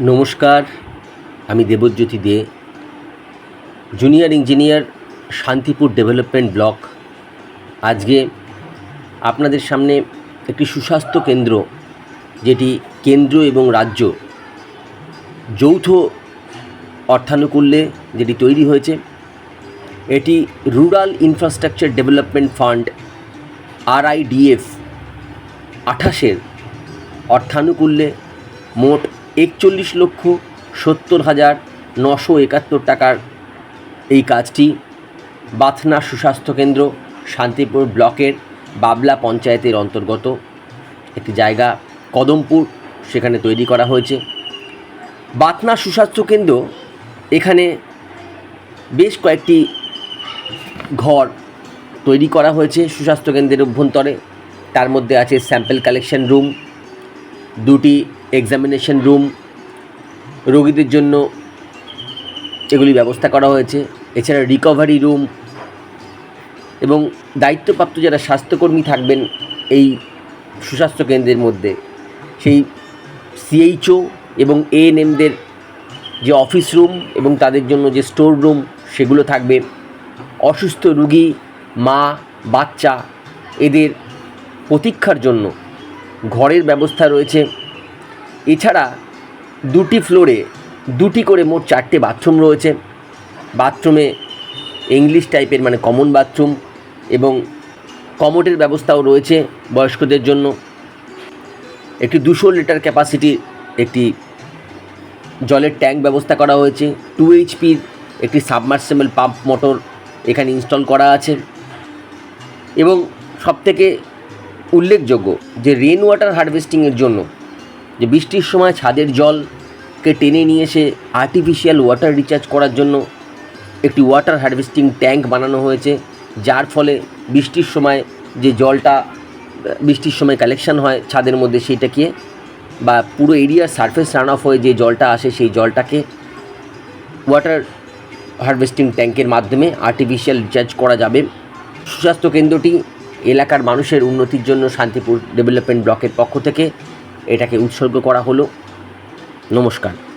নমস্কার, আমি Debjyoti Dey junior engineer Shantipur development block আজকে আপনাদের সামনে একটি সুস্বাস্থ্য কেন্দ্র, যেটি কেন্দ্র এবং রাজ্য যৌথ অর্থানুকূল্যে যেটি তৈরি হয়েছে, এটি rural infrastructure development fund RIDF আঠাশের অর্থানুকূল্যে মোট একচল্লিশ লক্ষ সত্তর হাজার নশো একাত্তর টাকার এই কাজটি বাথনা সুস্বাস্থ্য কেন্দ্র শান্তিপুর ব্লকের বাবলা পঞ্চায়েতের অন্তর্গত একটি জায়গা কদমপুর, সেখানে তৈরি করা হয়েছে। বাতনা সুস্বাস্থ্য কেন্দ্র এখানে বেশ কয়েকটি ঘর তৈরি করা হয়েছে সুস্বাস্থ্য কেন্দ্রের অভ্যন্তরে। তার মধ্যে আছে স্যাম্পল কালেকশন রুম দুটি এক্সামিনেশন রুম রোগীদের জন্য এগুলি ব্যবস্থা করা হয়েছে। এছাড়া রিকভারি রুম এবং দায়িত্বপ্রাপ্ত যারা স্বাস্থ্যকর্মী থাকবেন এই সুস্বাস্থ্য কেন্দ্রের মধ্যে, সেই সিএইচও এবং এএনএমদের যে অফিস রুম এবং তাদের জন্য যে স্টোর রুম সেগুলো থাকবে। অসুস্থ রুগী, মা, বাচ্চা, এদের প্রতীক্ষার জন্য ঘরের ব্যবস্থা রয়েছে। এছাড়া দুটি ফ্লোরে দুটি করে মোট চারটে বাথরুম রয়েছে। বাথরুমে ইংলিশ টাইপের মানে কমন বাথরুম এবং কমোটের ব্যবস্থাও রয়েছে বয়স্কদের জন্য। একটি দুশো লিটার ক্যাপাসিটির একটি জলের ট্যাঙ্ক ব্যবস্থা করা হয়েছে। টু এইচপির একটি সাবমার্সেবল পাম্প মোটর এখানে ইনস্টল করা আছে। এবং সবথেকে উল্লেখযোগ্য যে রেন ওয়াটার হারভেস্টিংয়ের জন্য যে বৃষ্টির সময় ছাদের জলকে টেনে নিয়ে এসে আর্টিফিশিয়াল ওয়াটার রিচার্জ করার জন্য একটি ওয়াটার হারভেস্টিং ট্যাঙ্ক বানানো হয়েছে, যার ফলে বৃষ্টির সময় যে জলটা, বৃষ্টির সময় কালেকশন হয় ছাদের মধ্যে সেইটাকে বা পুরো এরিয়ার সারফেস রান অফ হয়ে যে জলটা আসে সেই জলটাকে ওয়াটার হারভেস্টিং ট্যাঙ্কের মাধ্যমে আর্টিফিশিয়াল রিচার্জ করা যাবে। সুস্বাস্থ্য কেন্দ্রটি এলাকার মানুষের উন্নতির জন্য শান্তিপুর ডেভেলপমেন্ট ব্লকের পক্ষ থেকে এটাকে উৎসর্গ করা হলো। নমস্কার।